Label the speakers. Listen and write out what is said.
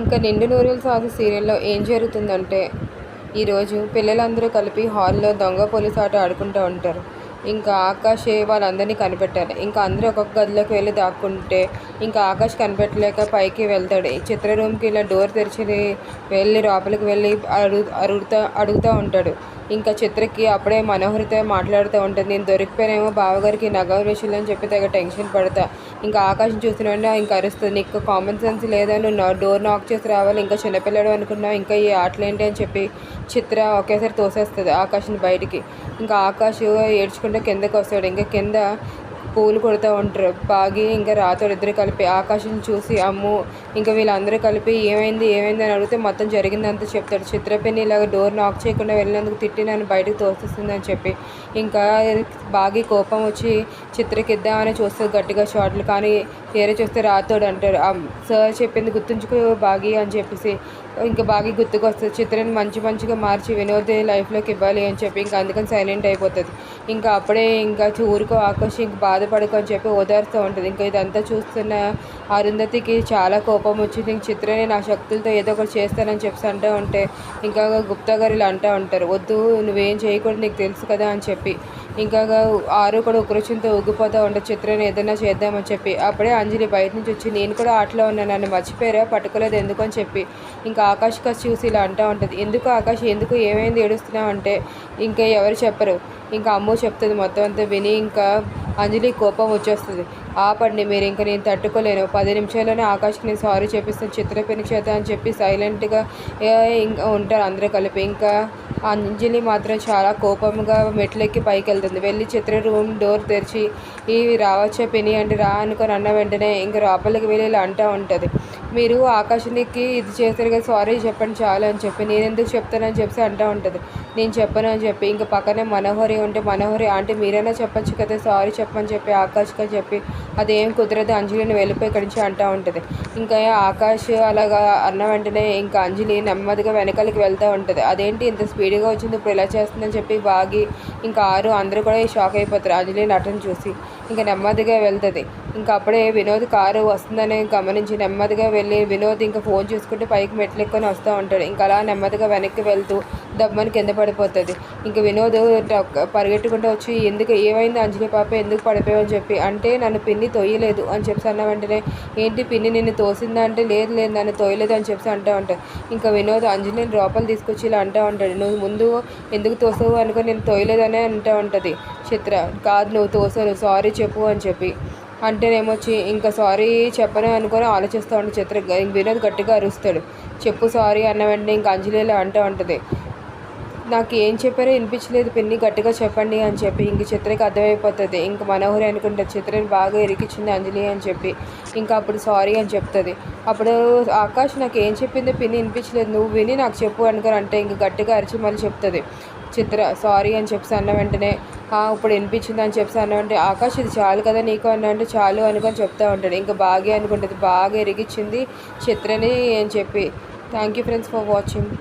Speaker 1: ఇంకా నిండు నూరేళ్ళు సాగు సీరియల్లో ఏం జరుగుతుందంటే ఈరోజు పిల్లలందరూ కలిపి హాల్లో దొంగ పోలీసు ఆట ఆడుకుంటూ ఉంటారు. ఇంకా ఆకాష్ వాళ్ళందరినీ కనిపెట్టాలి. ఇంకా అందరూ ఒక్కొక్క గదిలోకి వెళ్ళి దాక్కుంటే ఇంకా ఆకాష్ కనిపెట్టలేక పైకి వెళ్తాడు. చిత్ర రూమ్కి ఇలా డోర్ తెరిచి వెళ్ళి లోపలికి వెళ్ళి అడుగు అడుగుతా అడుగుతూ ఉంటాడు. ఇంకా చిత్రకి అప్పుడే మనోహరితో మాట్లాడుతూ ఉంటుంది నేను దొరికిపోయినేమో బావగారికి నగ విషయంలో అని చెప్పి తెగ టెన్షన్ పడతా. ఇంకా ఆకాశం చూసిన ఇంకా అరుస్తుంది నీకు కామన్ సెన్స్ లేదా? నువ్వు డోర్ నాక్ చేసి రావాలి ఇంకా చిన్నపిల్లడు అనుకున్నావు ఇంకా ఈ ఆటలేంటి అని చెప్పి చిత్ర ఒకేసారి తోసేస్తుంది ఆకాశం బయటికి. ఇంకా ఆకాశ్ ఏడ్చుకుంటే కిందకి వస్తాడు. ఇంకా కింద పూలు కొడుతూ ఉంటారు. బాగి ఇంకా రాతోడు ఇద్దరు కలిపి ఆకాశం చూసి అమ్ము ఇంకా వీళ్ళందరూ కలిపి ఏమైంది ఏమైంది అని అడిగితే మొత్తం జరిగిందంతా చెప్తాడు. చిత్రపిన్ని ఇలాగ డోర్ నాక్ చేయకుండా వెళ్ళినందుకు తిట్టి నన్ను బయటకు తోసిస్తుందని చెప్పి. ఇంకా బాగి కోపం వచ్చి చిత్రకి ఇద్దామని చూస్తుంది గట్టిగా షార్ట్లు కానీ వేరే చూస్తే రాతోడు అంటారు సార్ చెప్పింది గుర్తుంచుకో బాగి అని చెప్పేసి ఇంకా బాగా గుర్తుకొస్తుంది చిత్రని చిత్రాన్ని మంచి మంచిగా మార్చి వినోద్ లైఫ్లోకి ఇవ్వాలి అని చెప్పి ఇంకా అందుకని సైలెంట్ అయిపోతుంది. ఇంకా అప్పుడే ఇంకా ఊరుకో ఆకాశం ఇంక బాధపడుకో అని చెప్పి ఓదారుస్తూ ఉంటుంది. ఇంకా ఇదంతా చూస్తున్న అరుంధతికి చాలా కోపం వచ్చింది. ఇంక చిత్రని నా శక్తులతో ఏదో ఒకటి చేస్తానని చెప్పి అంటూ ఉంటే ఇంకా గుప్తా గారు ఇలా అంటూ ఉంటారు. వద్దు నువ్వేం చేయకూడదు నీకు తెలుసు కదా అని చెప్పి. ఇంకా ఆరు కూడా ఉక్రోషంతో ఊగిపోతూ ఉంటే చిత్రాన్ని ఏదైనా చేద్దామని చెప్పి. అప్పుడే అంజలి బయట నుంచి వచ్చి నేను కూడా ఆటలో ఉన్నాను నన్ను మర్చిపోయారా? పట్టుకోలేదు ఎందుకు? అని చెప్పి. ఇంకా ఆకాష్ కసి చూసి ఇలా అంటూ ఉంటుంది. ఎందుకు ఆకాష్ ఎందుకు ఏమైంది ఏడుస్తున్నావు? అంటే ఇంకా ఎవరు చెప్పరు. ఇంకా అమ్మ చెప్తుంది మొత్తం అంతా విని ఇంకా అంజలి కోపం వచ్చేస్తుంది. ఆపండి మీరు ఇంకా నేను తట్టుకోలేను. పది నిమిషాల్లోనే ఆకాష్కి నేను సారీ చెప్పిస్తాను. చిత్రపని చేత అని చెప్పి సైలెంట్గా ఇంకా ఉంటారు అందరూ కలిపి. ఇంకా అంజలి మాత్రం చాలా కోపంగా మెట్లెక్కి పైకి వెళ్తుంది వెళ్ళి చిత్ర రూమ్ డోర్ తెరిచి ఇవి రావచ్చా పిని అంటే రా అనుకొని అన్న వెంటనే ఇంకా లోపలికి వెళ్ళి ఇలా అంటూ ఉంటుంది. మీరు ఆకాశానికి ఇది చేశారు కదా సారీ చెప్పండి చాలు అని చెప్పి నేను ఎందుకు చెప్తానని చెప్పి అంటూ ఉంటుంది. నేను చెప్పను అని చెప్పి ఇంకా పక్కనే మనోహరి ఉంటే మనోహరి అంటే మీరైనా చెప్పచ్చు కదా సారీ చెప్పని చెప్పి ఆకాష్గా చెప్పి అదేం కుదరదు అంజలిని వెళ్ళిపోయి ఇక్కడి నుంచి అంటూ ఉంటుంది. ఇంకా ఆకాష్ అలాగా అన్న వెంటనే ఇంకా అంజలి నెమ్మదిగా వెనకాలకి వెళ్తూ ఉంటుంది. అదేంటి ఇంత స్పీడ్గా వచ్చింది ఇప్పుడు ఇలా చేస్తుందని చెప్పి బాగి ఇంకా ఆరు అందరూ కూడా షాక్ అయిపోతారు అంజలి నటన చూసి ఇంకా నెమ్మదిగా వెళ్తుంది. ఇంకా అప్పుడే వినోద్ కారు వస్తుందని గమనించి నెమ్మదిగా వెళ్ళి వినోద్ ఇంకా ఫోన్ చూసుకుంటే పైకి మెట్లు ఎక్కుని వస్తూ ఉంటాడు. ఇంకా అలా నెమ్మదిగా వెనక్కి వెళ్తూ దమ్మని కింద పడిపోతుంది. ఇంకా వినోద్ పరిగెట్టుకుంటూ వచ్చి ఎందుకు ఏమైంది అంజలి పాప? ఎందుకు పడిపోయావు? అని చెప్పి అంటే నన్ను పిన్ని తొయ్యలేదు అని చెప్పి అన్న వెంటనే ఏంటి పిన్ని నిన్ను తోసిందా అంటే లేదు లేదు నన్ను తోయలేదు అని చెప్పి అంటూ ఉంటాడు. ఇంకా వినోద్ అంజలిని లోపల తీసుకొచ్చి ఇలా అంటూ ఉంటాడు. నువ్వు ముందు ఎందుకు తోసావు? అనుకో నేను తోయలేదనే అంటూ ఉంటుంది. చిత్ర కాదు నువ్వు తోసాను సారీ చెప్పు అని చెప్పి. అంటేనేమొచ్చి ఇంకా సారీ చెప్పను అనుకొని ఆలోచిస్తూ ఉంటే చిత్ర. వినోద్ గట్టిగా అరుస్తాడు. చెప్పు సారీ అన్న వెంటనే ఇంకా అంజలిలో అంటూ ఉంటుంది. నాకు ఏం చెప్పారో వినిపించలేదు పిన్ని గట్టిగా చెప్పండి అని చెప్పి. ఇంక చిత్రకి అర్థమైపోతుంది. ఇంక మనోహరి అనుకుంటే చిత్రని బాగా ఇరికిచ్చింది అంజలి అని చెప్పి. ఇంకా అప్పుడు సారీ అని చెప్తుంది. అప్పుడు ఆకాష్ నాకు ఏం చెప్పిందో పిన్ని వినిపించలేదు. నువ్వు విని నాకు చెప్పు అనుకుని అంటే ఇంక గట్టిగా అరిచి మళ్ళీ చెప్తుంది. చిత్ర సారీ అని చెప్పి అన్న వెంటనే ఇప్పుడు వినిపించింది అని చెప్పి అన్న ఆకాష్ ఇది చాలు కదా నీకు అన్న అంటే చాలు అనుకొని చెప్తూ ఉంటాడు. ఇంకా బాగా అనుకుంటుంది. బాగా ఎరిగిచ్చింది చిత్రని అని చెప్పి. Thank you friends for watching